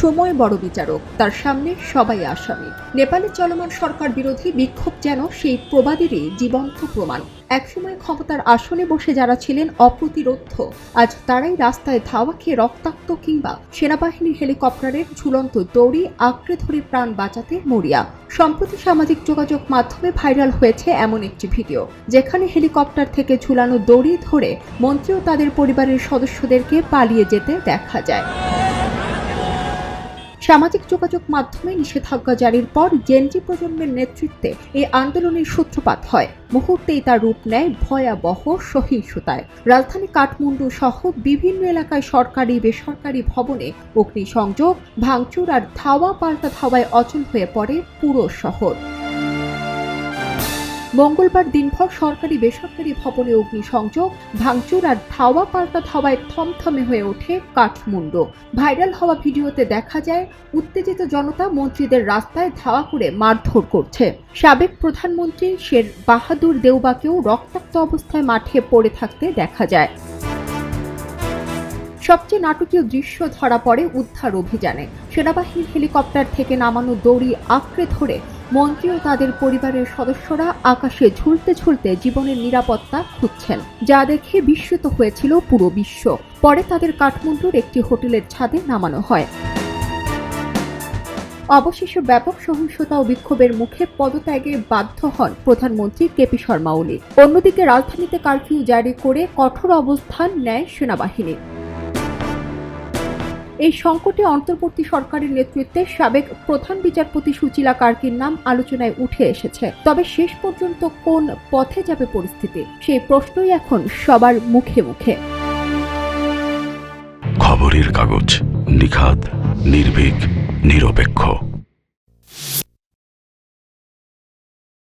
সময় বড় বিচারক, তার সামনে সবাই আসামি। নেপালে চলমান সরকার বিরোধী বিক্ষোভ যেন সেই প্রবাদেরই জীবন্ত প্রমাণ। একসময় ক্ষমতার আসনে বসে যারা ছিলেন অপ্রতিরোধ্য, আজ তারাই রাস্তায় ধাওয়া খেয়ে রক্তাক্ত কিংবা সেনাবাহিনীর হেলিকপ্টারের ঝুলন্ত দৌড়ি আঁকড়ে ধরে প্রাণ বাঁচাতে মরিয়া। সম্প্রতি সামাজিক যোগাযোগ মাধ্যমে ভাইরাল হয়েছে এমন একটি ভিডিও, যেখানে হেলিকপ্টার থেকে ঝুলানো দড়ি ধরে মন্ত্রী ও তাদের পরিবারের সদস্যদেরকে পালিয়ে যেতে দেখা যায়। সামাজিক যোগাযোগ মাধ্যমে নিষেধাজ্ঞা জারির পর জেনজি প্রজন্মের নেতৃত্বে এই আন্দোলনের সূত্রপাত হয়। মুহূর্তেই তার রূপ নেয় ভয়াবহ সহিংসতায়। রাজধানী কাঠমান্ডু সহ বিভিন্ন এলাকায় সরকারি, বেসরকারি ভবনে অগ্নিসংযোগ, ভাঙচুর আর ধাওয়া পাল্টা ধাওয়ায় অচল হয়ে পড়ে পুরো শহর। মঙ্গলবার দিনভর সরকারি বেসরকারি ভবনে অগ্নিসংযোগ, ভাঙচুর আর ধাওয়া পাল্টা ধাওয়ায় থমথমে হয়ে ওঠে কাঠমুন্ডু। ভাইরাল হওয়া ভিডিওতে দেখা যায়, উত্তেজিত জনতা মন্ত্রীদের রাস্তায় ধাওয়া করে মারধর করছে। সাবেক প্রধানমন্ত্রী শের বাহাদুর দেউবাকেও রক্তাক্ত অবস্থায় মাঠে পড়ে থাকতে দেখা যায়। সবচেয়ে নাটকীয় দৃশ্য ধরা পড়ে উদ্ধার অভিযানে। সেনাবাহিনীর হেলিকপ্টার থেকে নামানো দড়ি আঁকড়ে ধরে মন্ত্রী ও তাদের পরিবারের সদস্যরা আকাশে ঝুলতে ঝুলতে জীবনের নিরাপত্তা খুঁজছেন, যা দেখে বিস্মিত হয়েছিল পুরো বিশ্ব। পরে তাদের কাঠমান্ডুর একটি হোটেলের ছাদে নামানো হয়। অবশেষে ব্যাপক সহিংসতা ও বিক্ষোভের মুখে পদত্যাগে বাধ্য হন প্রধানমন্ত্রী কেপি শর্মা ওলি। অন্যদিকে রাজধানীতে কারফিউ জারি করে কঠোর অবস্থান নেয় সেনাবাহিনী। এই সংকটে অন্তর্বর্তী সরকারের নেতৃত্বে সাবেক প্রধান বিচারপতি সুচিলা কার্কির নাম আলোচনায় উঠে এসেছে। তবে শেষ পর্যন্ত কোন পথে যাবে পরিস্থিতি, সেই প্রশ্নই এখন সবার মুখে মুখে। খবরের কাগজ নিখাত নির্ভীক, নিরপেক্ষ।